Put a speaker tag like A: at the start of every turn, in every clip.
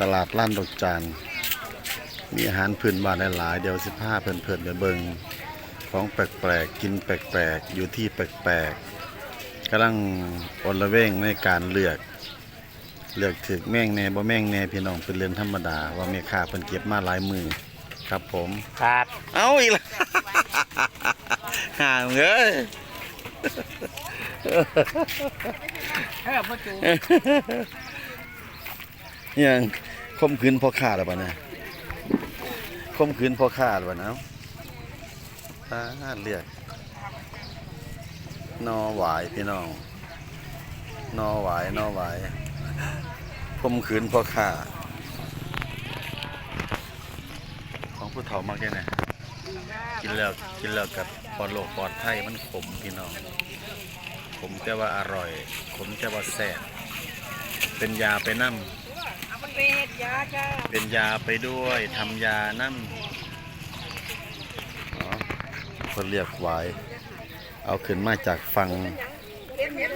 A: ตลาดล้านดอกจานมีอาหารพื้นบ้านหลายๆเดี๋ยวสิพาเพิ่นๆไปเบิ่งของแปลกๆ กินแปลกๆ อยู่ที่แปลกๆกำลังอลละเวงในการเลือก เลือกถึกแม่งแหน่บ่แม่งแหน่พี่น้องเป็นเรื่องธรรมดา ว่าแม่ค้าเพิ่นเก็บมาหลายมือครับผม
B: ขาด
A: เอาอีกแล้วห่างเอ้ย
B: เออพ่อจู
A: ยังคมคืนพ่อข้าแล้วปะเนี่ยคมคืนพ่อข้าแล้วปะเนาะอ่าเลือกนอหวายพี่น้อง นอหวายนอหวายคมคืนพ่อข้าของผู้เฒ่ามากแค่ไหนกินแล้วกินแล้วกับปลอดโลกปลอดภัยมันขมพี่น้องขมแต่ว่าอร่อย ขมแต่ว่าแซ่บเป็นยาไปนั่
B: เอามันเป็นยาจ้า
A: เป็นยาไปด้วยทำยานั่อ๋อคนเรียกไว้เอาขึ้นมาจากฟัง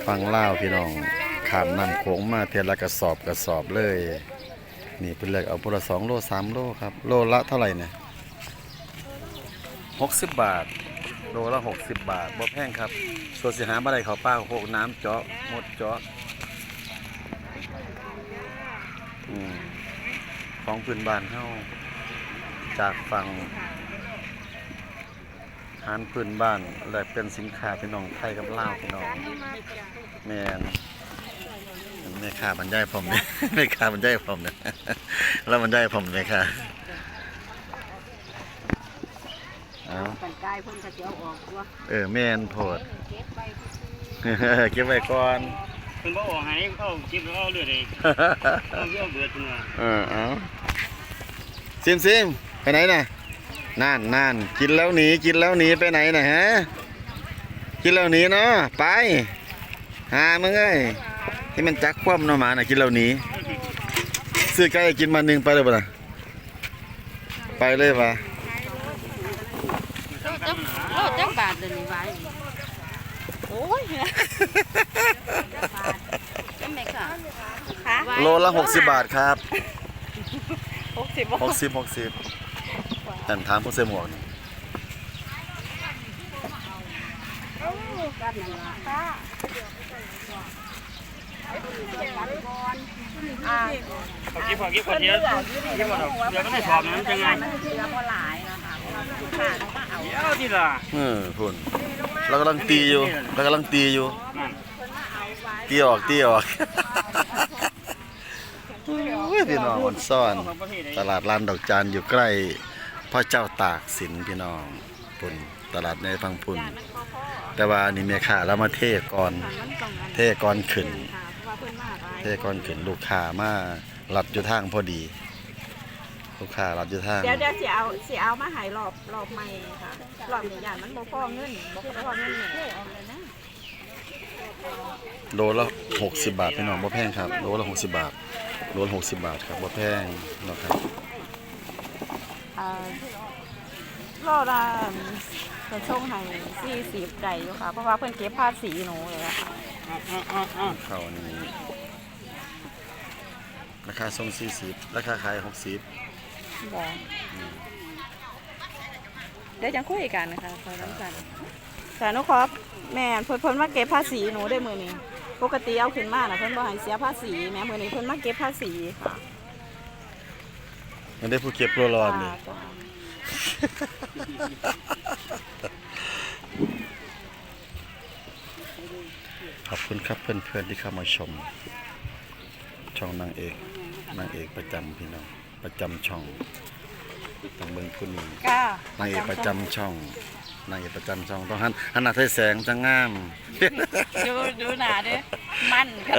A: ฟังเล่าวพี่น้องขามนำโขงมาเทยละกระสอบกระสอบเลย นี่เป็นเลือกเอาพละสองโลสามโลครับ โลละเท่าไหร่เนี่ยหกสิบบาท โลละหกสิบบาทบ่แพงครับส่วนสิหาอะไรเขาป้าพวกน้ำเจาะหมดเจาะอืม ของพื้นบ้านเฮาจากฝั่งหารพื้นบ้านและเป็นสินค้าพี่น้องไทยกับลาวพี่น้องแม่นแม่ค้าบรรยายผมเนี่ยแม่ค้าบรรยายผมเนี่ยแล้วบรรยายผมเลยค่ะเอา
B: กันกายเพิ่นกระเจียวออกตัว
A: เออแม่นโพด
B: เก็บไป
A: เก็บไว้ก่อน
C: เพิ่นบ่ออกให้เอาเก็บแล้วเอาเลือดเองเอาเลือดเบิดตัว
A: เออเอาซิมซิมไปไหนน่ะนั่นนั่นกินแล้วหนีกินแล้วหนีไปไหนน่ะฮะกินแล้วหนีเนาะไปหามึงเอ้ยที่มันจักคว่ำเนาะหมาน่ะกินแล้วหนีซื้อไก่กินมาหนึ่งไปเลยป่ะน่ะไปเลยป่ะ
B: โอ้จักบาทเดี๋ยวนี้ไว้ โอ้ยจังไหนค่ะคะ
A: โลละหกสิบบาทครับ
B: หกสิบ
A: หกสิบหกสิบแต่ถามผู้เสื้อหมวกนี่
B: กันนั่นล่ะค่ะอ่า
C: เอาเก็บพอเก็บพอเดียวเก็บพอดอกเดี๋ยวก็ได้สอบนั้นจังไง
B: มัน เสือบ่หลายนะคะเพราะว่าลูกค้าเราก็เอา
C: เดี๋ยวทีละ
A: เออพุ่นเรากำลังตีอยู่เรากำลังตีอยู่
C: นั่น
A: ตีออกตีออกโอ้ยพี่น้องมันซ่อน
C: ของประเทศใด
A: ตลาดลานดอกจานอยู่ใกล้พระเจ้าตากสินพี่น้องพุ่นตลาดในพังพุ่นแต่ว่านี่แม่ค้าเรามาเทก่อน เทก่อนขึ้น เทก่อนขึ้นลูกค้ามารับอยู่ทางพอดี ลูกค้ารับอยู่ทาง
D: เดี๋ยวเดี๋ยวสิเอาสิเอามาใหายรอบรอบใหม่ค่ะรอบนี้อย่างมันบ่พอเงินบ่พอเงินเนี่ย
A: โลละ60 บาทพี่น้องบ่แพงครับโลละ60 บาทโลละ60 บาทครับบ่แพงเนาะครับ
D: อ่ารอบละเพิ่นส่งให้40ได้อยู่ค่ะ เพราะว่าเพิ่นเก็บภาษีหนูเลยอะค่ะ
C: เอาเอาเอา
A: ข้าวนี่ราคาส่ง40ราคาขาย60
D: บ่เดี๋ยวจังคุยกันนะคะคุยน้ำกันแต่หนูขอแม่นเพิ่นเพิ่นมาเก็บภาษีหนูได้มื้อนี้ปกติเอาขึ้นมาน่ะเพิ่นบ่ให้เสียภาษีแหม่มื้อนี้เพิ่นมาเก็บภาษีค่ะ
A: มันได้ผู้เก็บโลร้อนนี่
D: จ้า
A: ขอบคุณครับเพื่อนๆที่เข้ามาชม ช่องนางเอกนางเอกประจำพี่น้อง ประจำช่องต้องเบิ่งผู้นี้
D: ก้านา
A: งเอกประจำช่องนางเอกประจำช่องต้องหันหันหน้าใส่แสงจะงาม
D: ดูดูหนาเด้อมันค่ะ
A: เออ